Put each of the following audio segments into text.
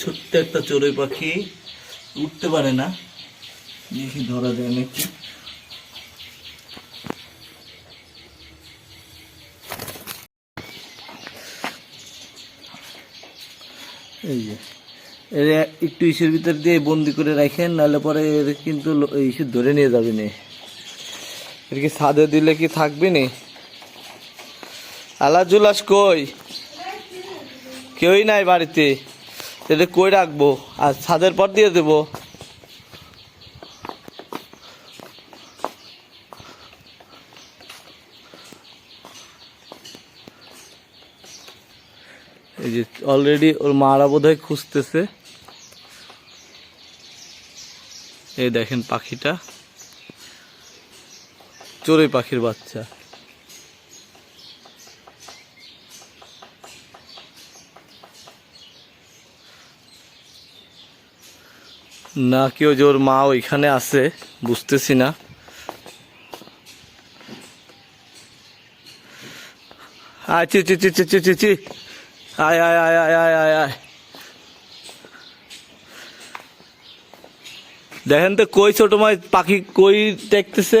ছোট্ট একটা চড়ুই পাখি উঠতে পারে না। দেখি ধরা যায় নাকি। এই যে, এর একটু ইসের ভিতর দিয়ে বন্দি করে রাখেন, নাহলে পরে এর কিন্তু ইসে ধরে নিয়ে যাবে না। এর কি ছাদে দিলে কি থাকবে না? আলা জুলাস কই? কেউই নাই বাড়িতে। এটা কই রাখব? আর ছাদের পর দিয়ে দেবো। এই যে অলরেডি ওর মারা বোধহয় খুঁজতেছে। এই দেখেন পাখিটা। চড়ুই পাখির বাচ্চা। না কেউ যে ওর মা ওইখানে আছে বুঝতেছি না। আয় চি চি চি চি চি চি আয় আয় আয় আয় আয় আয় আয়। দেখেন তো কই ছোট মাছ পাখি কই দেখতেছে?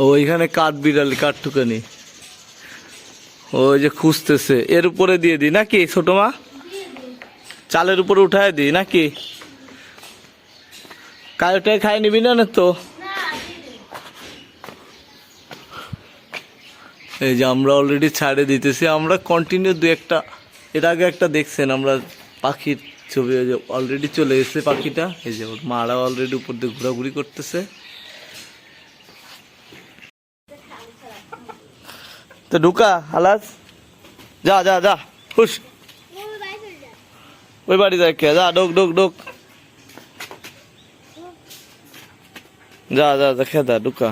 ও ওইখানে কাঠ বিড়াল কাঠটুকানি ওই যে খুঁজতেছে। এর উপরে দিয়ে দিই নাকি ছোট মা? চালের উপরে উঠায় দিই নাকি? কালটায় খাই নিবি না না তো এই যে আমরা অলরেডি ছাড়ে দিতেছি আমরা কন্টিনিউ দু একটা এর আগে একটা দেখছেন আমরা পাখির ছবি ওই যে অলরেডি চলে এসেছে পাখিটা এই যে ওর মারা অলরেডি উপর দিয়ে ঘোরাঘুরি করতেছে। তো ঢুকা হালাস যা যা যা হুস ওই বাড়ি যাই কে যা ডোক ডোক ডোক যা যা যা খেদা ঢুকা।